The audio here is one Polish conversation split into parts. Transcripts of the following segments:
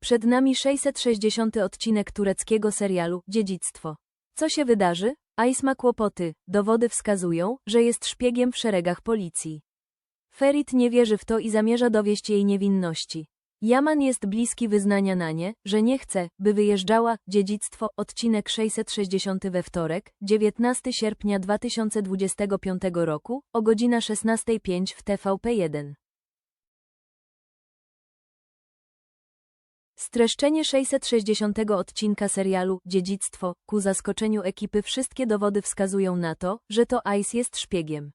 Przed nami 660 odcinek tureckiego serialu Dziedzictwo. Co się wydarzy? Ice ma kłopoty, dowody wskazują, że jest szpiegiem w szeregach policji. Ferit nie wierzy w to i zamierza dowieść jej niewinności. Yaman jest bliski wyznania na nie, że nie chce, by wyjeżdżała. Dziedzictwo, odcinek 660 we wtorek, 19 sierpnia 2025 roku, o godzina 16.05 w TVP1. Streszczenie 660 odcinka serialu Dziedzictwo, ku zaskoczeniu ekipy wszystkie dowody wskazują na to, że to Ice jest szpiegiem.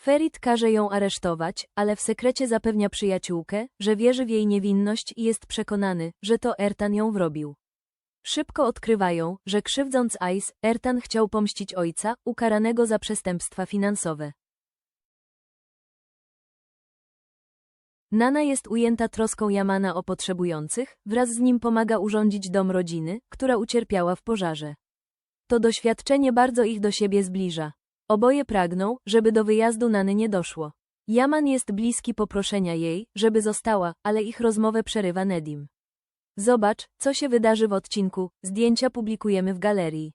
Ferit każe ją aresztować, ale w sekrecie zapewnia przyjaciółkę, że wierzy w jej niewinność i jest przekonany, że to Ertan ją wrobił. Szybko odkrywają, że krzywdząc Ice, Ertan chciał pomścić ojca, ukaranego za przestępstwa finansowe. Nana jest ujęta troską Yamana o potrzebujących, wraz z nim pomaga urządzić dom rodziny, która ucierpiała w pożarze. To doświadczenie bardzo ich do siebie zbliża. Oboje pragną, żeby do wyjazdu Nany nie doszło. Yaman jest bliski poproszenia jej, żeby została, ale ich rozmowę przerywa Nedim. Zobacz, co się wydarzy w odcinku, zdjęcia publikujemy w galerii.